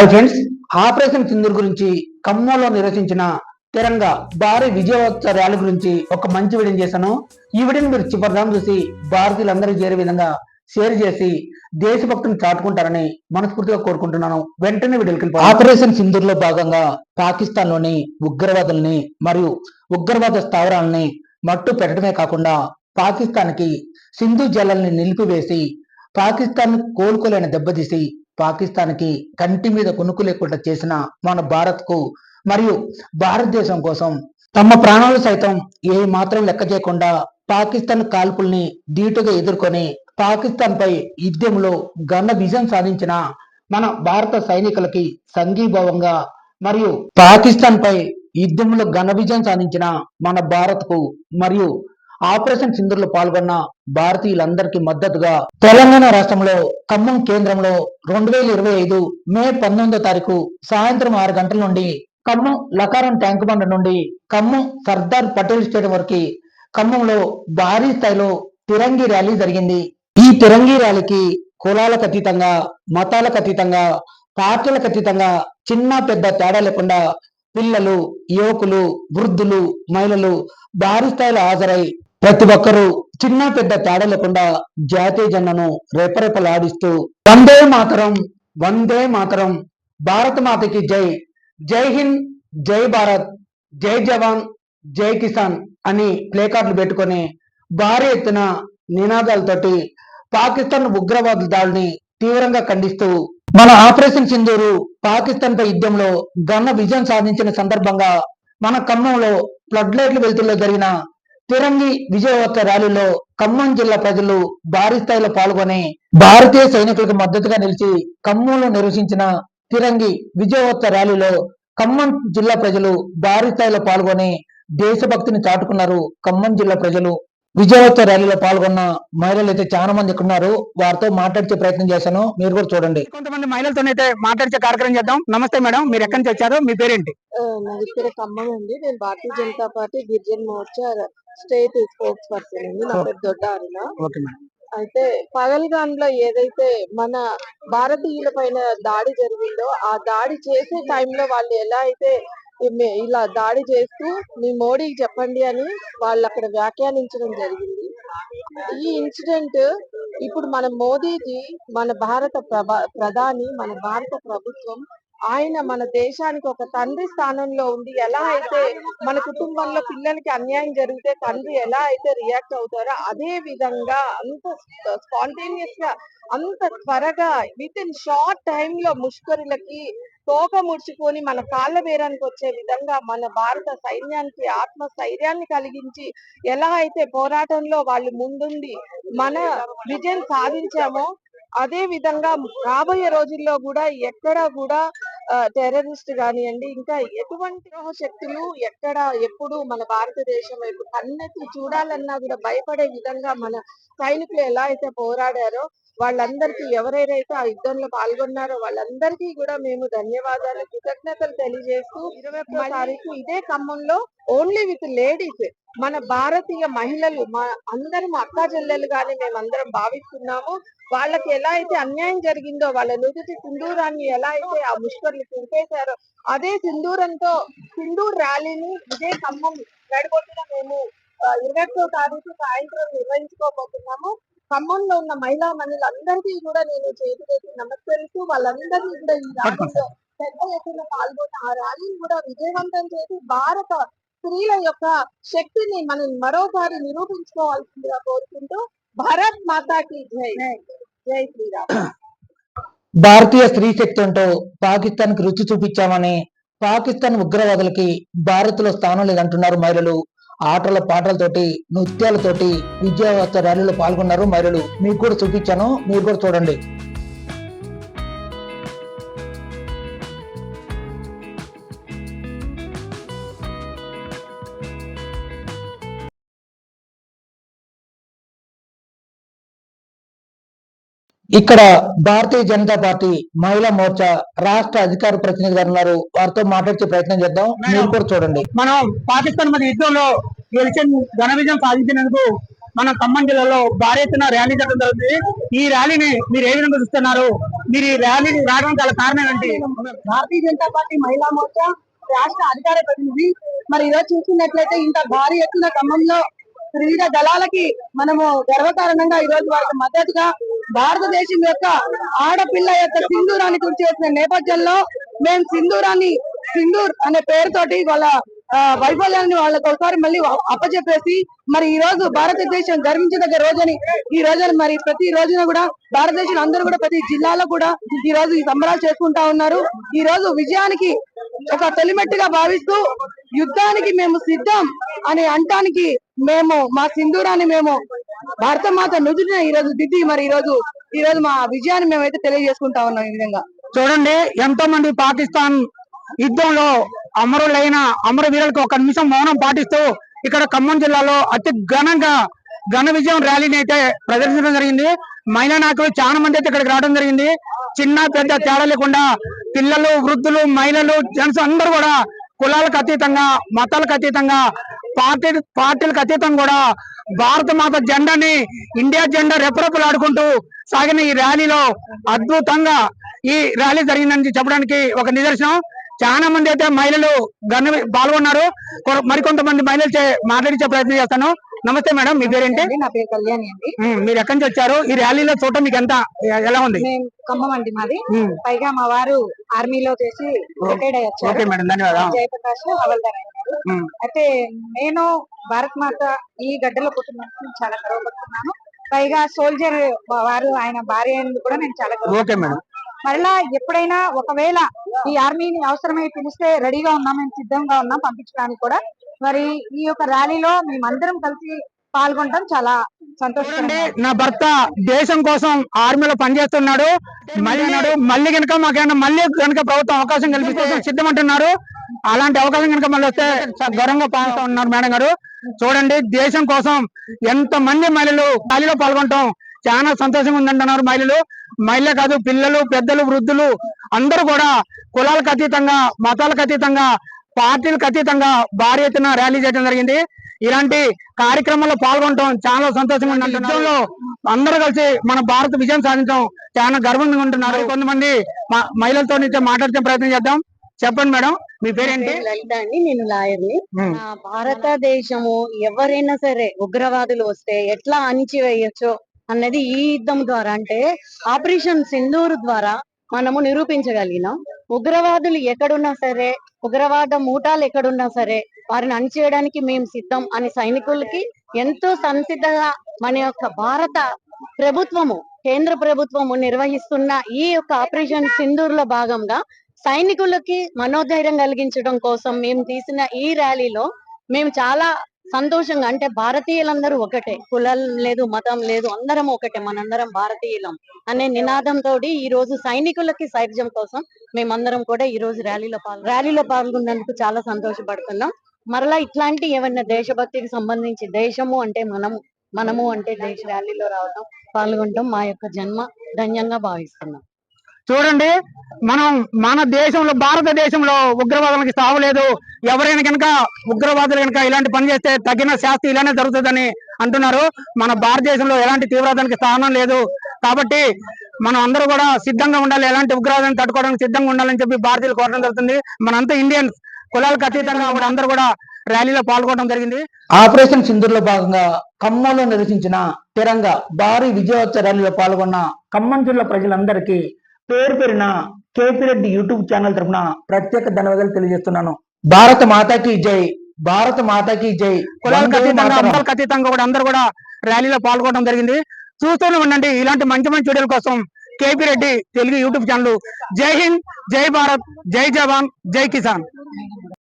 Hi friends. Operation Sindoor గురించి ఖమ్మంలో నిర్వహించిన తిరంగా భారీ విజయోత్సవ ర్యాలీ గురించి ఒక మంచి వీడియో చేశాను. ఈ వీడియోని మీరు చివరిదాం చూసి భారతీయులందరికీ చేరే విధంగా షేర్ చేసి దేశభక్తిని చాటుకుంటారని మనస్ఫూర్తిగా కోరుకుంటున్నాను. వెంటనే వీడియోకి ఆపరేషన్ సింధూర్లో భాగంగా పాకిస్తాన్లోని ఉగ్రవాదుల్ని మరియు ఉగ్రవాద స్థావరాలని మట్టు పెట్టడమే కాకుండా పాకిస్తాన్కి సింధు జలాల్ని నిలిపివేసి పాకిస్తాన్ కోలుకోలేని దెబ్బతీసి పాకిస్తాన్కి కంటి మీద కొనుక్కు లేకుండా చేసిన మన భారత్కు మరియు భారతదేశం కోసం తమ ప్రాణాలు సైతం ఏ మాత్రం లెక్క చేయకుండా పాకిస్తాన్ కాల్పుల్ని ధీటుగా ఎదుర్కొని పాకిస్తాన్ పై యుద్ధంలో ఘన విజయం సాధించిన మన భారత సైనికులకి సంఘీభావంగా మరియు పాకిస్తాన్ పై యుద్ధంలో ఘన విజయం సాధించిన మన భారత్కు మరియు ఆపరేషన్ సింధూర్ పాల్గొన్న భారతీయులందరికీ మద్దతుగా తెలంగాణ రాష్ట్రంలో ఖమ్మం కేంద్రంలో రెండు వేల ఇరవై ఐదు మే పంతొమ్మిదో తారీఖు సాయంత్రం ఆరు గంటల నుండి ఖమ్మం లకారం ట్యాంక్ బండ్ నుండి ఖమ్మం సర్దార్ పటేల్ స్టేడియం వరకు ఖమ్మంలో భారీ స్థాయిలో తిరంగి ర్యాలీ జరిగింది. ఈ తిరంగి ర్యాలీకి కులాలకు అతీతంగా మతాలకు అతీతంగా పార్టీలకు అతీతంగా చిన్న పెద్ద తేడా లేకుండా పిల్లలు యువకులు వృద్ధులు మహిళలు భారీ స్థాయిలో హాజరై ప్రతి ఒక్కరూ చిన్న పెద్ద తేడా లేకుండా జాతీయ జెండను రేపరేపలాడిస్తూ వందే మాతరం వందే మాతరం. భారత మాతకి జై. జై హింద్ జై భారత్ జై జవాన్ జై కిసాన్ అని ప్లేకార్డులు పెట్టుకొని భారీ ఎత్తున నినాదాలతోటి పాకిస్తాన్ ఉగ్రవాదుల దాడిని తీవ్రంగా ఖండిస్తూ మన ఆపరేషన్ సింధూరు పాకిస్తాన్ పై యుద్ధంలో ఘన విజయం సాధించిన సందర్భంగా మన ఖమ్మంలో ఫ్లడ్ లైట్లు వెళ్తుల్లో జరిగిన తిరంగి విజయోత్సవ ర్యాలీలో ఖమ్మం జిల్లా ప్రజలు భారీ స్థాయిలో పాల్గొని భారతీయ సైనికులకు మద్దతుగా నిలిచి ఖమ్మంలో నిర్వహించిన తిరంగి విజయోత్సవ ర్యాలీలో ఖమ్మం జిల్లా ప్రజలు భారీ స్థాయిలో పాల్గొని దేశభక్తిని చాటుకున్నారు ఖమ్మం జిల్లా ప్రజలు. విజయోత్సవ ర్యాలీలో పాల్గొన్న మహిళలు అయితే చాలా మంది ఇక్కడ ఉన్నారు వారితో మాట్లాడితే ప్రయత్నం చేశాను. మీరు కూడా చూడండి. కొంతమంది మహిళలతో అయితే మాట్లాడితే కార్యక్రమం చేద్దాం. నమస్తే మేడం మీరు ఎక్కడి నుంచి వచ్చారు? మీ పేరేంటి? ఆ, నాది ఇక్కడ ఖమ్మం అండి. నేను Bharatiya Janata party Girijan Morcha state spokesperson అండి. నా పేరు దొడ్డ అరుణ. అయితే పగల్గాన్లో ఏదైతే మన భారతీయుల పైన దాడి జరిగిందో ఆ దాడి చేసే టైంలో వాళ్ళు ఎలా అయితే ఇలా దాడి చేస్తూ మీ మోడీకి చెప్పండి అని వాళ్ళు అక్కడ వ్యాఖ్యానించడం జరిగింది. ఈ ఇన్సిడెంట్ ఇప్పుడు మన మోదీజీ మన భారత ప్రభ- ప్రధాని మన భారత ప్రభుత్వం ఆయన మన దేశానికి ఒక తండ్రి స్థానంలో ఉండి ఎలా అయితే మన కుటుంబంలో పిల్లలకి అన్యాయం జరిగితే తండ్రి ఎలా అయితే రియాక్ట్ అవుతారో అదే విధంగా అంత స్పాంటేనియస్గా అంత త్వరగా విత్ ఇన్ షార్ట్ టైమ్లో ముష్కరులకి తోక ముడుచుకొని మన కాళ్ళ బేరానికి వచ్చే విధంగా మన భారత సైన్యానికి ఆత్మ స్థైర్యాన్ని కలిగించి ఎలా అయితే పోరాటంలో వాళ్ళు ముందుండి మన విజయం సాధించామో అదే విధంగా రాబోయే రోజుల్లో కూడా ఎక్కడ కూడా టెర్రరిస్ట్ కానివ్వండి ఇంకా ఎటువంటి శక్తులు ఎక్కడ ఎప్పుడు మన భారతదేశం వైపు కన్నెత్తి చూడాలన్నా కూడా భయపడే విధంగా మన సైనికులు ఎలా అయితే పోరాడారో వాళ్ళందరికీ ఎవరెవరైతే ఆ యుద్ధంలో పాల్గొన్నారో వాళ్ళందరికీ కూడా మేము ధన్యవాదాలు కృతజ్ఞతలు తెలియజేస్తూ ఇరవై ఒక్కో తారీఖు ఇదే ఖమ్మంలో ఓన్లీ విత్ లేడీస్ మన భారతీయ మహిళలు మా అందరం అక్కా చెల్లెలుగానే మేమందరం భావిస్తున్నాము. వాళ్ళకి ఎలా అయితే అన్యాయం జరిగిందో వాళ్ళ నుదుటి సింధూరాన్ని ఎలా అయితే ఆ ముష్కర్లు చింపేశారో అదే సింధూరంతో సింధూర్ ర్యాలీని ఇదే ఖమ్మం నడిబొట్టున మేము ఇరవై తారీఖు సాయంత్రం నిర్వహించుకోబోతున్నాము. ఖమ్మంలో ఉన్న మహిళా మనులందరికీ కూడా నేను చేతులెత్తి నమస్కరిస్తూ వాళ్ళందరినీ కూడా ఈ ర్యాలీలో పెద్ద ఎత్తున పాల్గొన్న ఆ ర్యాలీని కూడా విజయవంతం చేసి భారత స్త్రీల యొక్క శక్తిని మనం మరోసారి నిరూపించుకోవాల్సిందిగా కోరుకుంటూ భారత్ మాతాకి జై. జై. శ్రీరామ్. భారతీయ స్త్రీ శక్తి అంటూ పాకిస్తాన్కి రుచి చూపించామని పాకిస్తాన్ ఉగ్రవాదులకి భారత్లో స్థానం లేదంటున్నారు మహిళలు. ఆటల పాటలతోటి నృత్యాలతోటి విజయోత్సవ ర్యాలీలో పాల్గొన్నారు. మరియు మీకు కూడా చూపించాను. మీరు కూడా చూడండి. ఇక్కడ భారతీయ జనతా పార్టీ మహిళా మోర్చా రాష్ట్ర అధికార ప్రతినిధి గారు ఉన్నారు. వారితో మాట్లాడే ప్రయత్నం చేద్దాం. మీరు కూడా చూడండి. మనం పాకిస్తాన్ మధ్య యుద్ధంలో గెలిచిన ఘన విజయం సాధించినందుకు మన ఖమ్మం జిల్లాలో భారీ ఎత్తున ర్యాలీ జరగడం జరుగుతుంది ఈ ర్యాలీని మీరు ఏ విధంగా చూస్తున్నారు? మీరు ఈ ర్యాలీకి రావడానికి గల కారణం ఏంటి భారతీయ జనతా పార్టీ మహిళా మోర్చా రాష్ట్ర అధికార ప్రతినిధి. మరి ఈరోజు చూసుకున్నట్లయితే ఇంత భారీ ఎత్తున ఖమ్మంలో త్రివిధ దళాలకి మనము గర్వకారణంగా ఈ రోజు వారికి మద్దతుగా భారతదేశం యొక్క ఆడపిల్ల యొక్క సింధూరాన్ని గుర్తు చేసిన నేపథ్యంలో మేము సింధూరాన్ని సింధూర్ అనే పేరుతోటి వాళ్ళ వైఫల్యాన్ని వాళ్ళకి ఒకసారి మళ్ళీ అప్పచెప్పేసి మరి ఈ రోజు భారతదేశం గర్వించదగ్గ రోజని ఈ రోజున మరి ప్రతి రోజున కూడా భారతదేశం అందరూ కూడా ప్రతి జిల్లాలో కూడా ఈ రోజు ఈ సంబరాలు చేసుకుంటా ఉన్నారు. ఈ రోజు విజయానికి ఒక తొలిమెట్టుగా భావిస్తూ యుద్ధానికి మేము సిద్ధం అని అంటానికి మేము మా సింధూరాన్ని మేము భారత మాత నుదుటిన ఈ రోజు దిద్ది మరి ఈ రోజు ఈ రోజు మా విజయాన్ని మేమైతే తెలియజేసుకుంటా ఉన్నాం ఈ విధంగా. చూడండి ఎంతో మంది పాకిస్తాన్ యుద్ధంలో అమరులైన అమర వీరులకు ఒక నిమిషం మౌనం పాటిస్తూ ఇక్కడ ఖమ్మం జిల్లాలో అతి ఘనంగా ఘన విజయం ర్యాలీని అయితే ప్రదర్శించడం జరిగింది. మహిళా నాయకులు చాలా మంది అయితే ఇక్కడికి రావడం జరిగింది. చిన్న పెద్ద తేడా లేకుండా పిల్లలు వృద్ధులు మహిళలు జెంట్స్ అందరూ కూడా కులాలకు అతీతంగా మతాలకు అతీతంగా పార్టీ పార్టీలకు అతీతంగా కూడా భారత మాత జెండాని ఇండియా జెండా రెపరెపలాడుకుంటూ సాగిన ఈ ర్యాలీలో అద్భుతంగా ఈ ర్యాలీ జరిగిందని చెప్పడానికి ఒక నిదర్శనం. చాలా మంది అయితే మహిళలు గణ పాల్గొన్నారు. మరికొంతమంది మహిళలు చే- మాట్లాడించే ప్రయత్నం చేస్తాను. నమస్తే మేడం మీ పేరేంటి? నా పేరు కళ్యాణి అండి. మీరు ఎక్కడి నుంచి వచ్చారు? ఈ ర్యాలీలో చూడటం మీకు ఎంత ఎలా ఉంది? మేము ఖమ్మం అండి మాది. పైగా మా వారు ఆర్మీలో చేసి రిటైర్డ్ అయ్యి వచ్చారు. ఓకే మేడం ధన్యవాదాలు. జయప్రకాష్ హవల్దార్ అయ్యారు అయితే నేను భారత్ మాత ఈ గడ్డలో పుట్టినందుకు నేను చాలా గర్వపడుతున్నాను. పైగా సోల్జర్ వారు ఆయన భార్య అయినందుకు కూడా నేను చాలా గర్వ ఓకే మేడం. మరలా ఎప్పుడైనా ఒకవేళ ఈ ఆర్మీని అవసరమై పిలిస్తే రెడీగా ఉన్నాం మేము సిద్ధంగా ఉన్నాం పంపించడానికి కూడా. మరి ఈ యొక్క ర్యాలీలో మేమందరం కలిసి పాల్గొనడం చాలా చూడండి నా భర్త దేశం కోసం ఆర్మీలో పనిచేస్తున్నాడు మళ్ళీ అన్నాడు మళ్ళీ కనుక మాకేమన్నా మళ్ళీ కనుక ప్రభుత్వం అవకాశం కల్పిస్తే సిద్ధమంటున్నారు. అలాంటి అవకాశం కనుక మళ్ళీ వస్తే గౌరవంగా పాల్గొంటూ ఉన్నారు మేడం గారు. చూడండి దేశం కోసం ఎంత మంది మహిళలు ర్యాలీలో పాల్గొనటం చాలా సంతోషంగా ఉందంటున్నారు మహిళలు. మహిళలే కాదు పిల్లలు పెద్దలు వృద్ధులు అందరూ కూడా కులాలకు అతీతంగా మతాలకు అతీతంగా పార్టీలకు అతీతంగా భారీ ఎత్తున ర్యాలీ చేయడం జరిగింది. ఇలాంటి కార్యక్రమంలో పాల్గొనడం చాలా సంతోషంగా యుద్ధంలో అందరూ కలిసి మన భారత విజయం సాధించడం చాలా గర్వంగా ఉంటున్నారు. కొంతమంది మహిళలతో అయితే మాట్లాడే ప్రయత్నం చేద్దాం. చెప్పండి మేడం. మీ పేరేంటి? లలిత అండి నేను లాయర్ని. భారతదేశము ఎవరైనా సరే ఉగ్రవాదులు వస్తే ఎట్లా అణిచివేయచ్చో అన్నది ఈ యుద్ధం ద్వారా అంటే ఆపరేషన్ సింధూర్ ద్వారా మనము నిరూపించగలిగినాం. ఉగ్రవాదులు ఎక్కడున్నా సరే ఉగ్రవాద మూటాలు ఎక్కడున్నా సరే వారిని అణిచేయడానికి మేము సిద్ధం అని సైనికులకి ఎంతో సంసిద్ధంగా మన యొక్క భారత ప్రభుత్వము కేంద్ర ప్రభుత్వము నిర్వహిస్తున్న ఈ యొక్క ఆపరేషన్ సింధూర్లో భాగంగా సైనికులకి మనోధైర్యం కలిగించడం కోసం మేము తీసిన ఈ ర్యాలీలో మేము చాలా సంతోషంగా అంటే భారతీయులందరూ ఒకటే. కులం లేదు మతం లేదు అందరం ఒకటే మనందరం భారతీయులం అనే నినాదంతో ఈ రోజు సైనికులకి సైర్యం కోసం మేమందరం కూడా ఈ రోజు ర్యాలీలో పాల్గొ ర్యాలీలో పాల్గొన్నందుకు చాలా సంతోషపడుతున్నాం. మరలా ఇట్లాంటి ఏమన్నా దేశభక్తికి సంబంధించి దేశము అంటే మనము మనము అంటే దేశ ర్యాలీలో రావడం పాల్గొనడం మా యొక్క జన్మ ధన్యంగా భావిస్తున్నాం. చూడండి మనం మన దేశంలో భారతదేశంలో ఉగ్రవాదులకి సాగు లేదు. ఎవరైనా కనుక ఉగ్రవాదులు కనుక ఇలాంటి పని చేస్తే తగిన శాస్తి ఇలానే జరుగుతుందని అంటున్నారు. మన భారతదేశంలో ఎలాంటి తీవ్రవాదానికి స్థానం లేదు. కాబట్టి మనం అందరూ కూడా సిద్ధంగా ఉండాలి. ఎలాంటి ఉగ్రవాదాన్ని తట్టుకోవడానికి సిద్ధంగా ఉండాలని చెప్పి భారతీయులు కోరడం జరుగుతుంది. మనంతా ఇండియన్స్ కులాలకు అతీతంగా అందరూ కూడా ర్యాలీలో పాల్గొనడం జరిగింది. ఆపరేషన్ సింధూర్లో భాగంగా ఖమ్మంలో నిర్వహించిన తిరంగా భారీ విజయోత్సవ ర్యాలీలో పాల్గొన్న ఖమ్మం జిల్లా ప్రజలందరికీ పేరు పేరిన కేపీ రెడ్డి యూట్యూబ్ ఛానల్ తరపున ప్రత్యేక ధన్యవాదాలు తెలియజేస్తున్నాను. భారత మాతాకి జై భారత మాతాకి జై. కులాలకు వందే అతీతంగా మాతరం. మతాలకు అతీతంగా కూడా అందరూ కూడా ర్యాలీలో పాల్గొనడం జరిగింది. చూస్తూనే ఉండండి ఇలాంటి మంచి మంచి వీడియోల కోసం K P Reddy Telugu YouTube channel. Jai Hind Jai Bharat జై జవాన్ జై కిసాన్.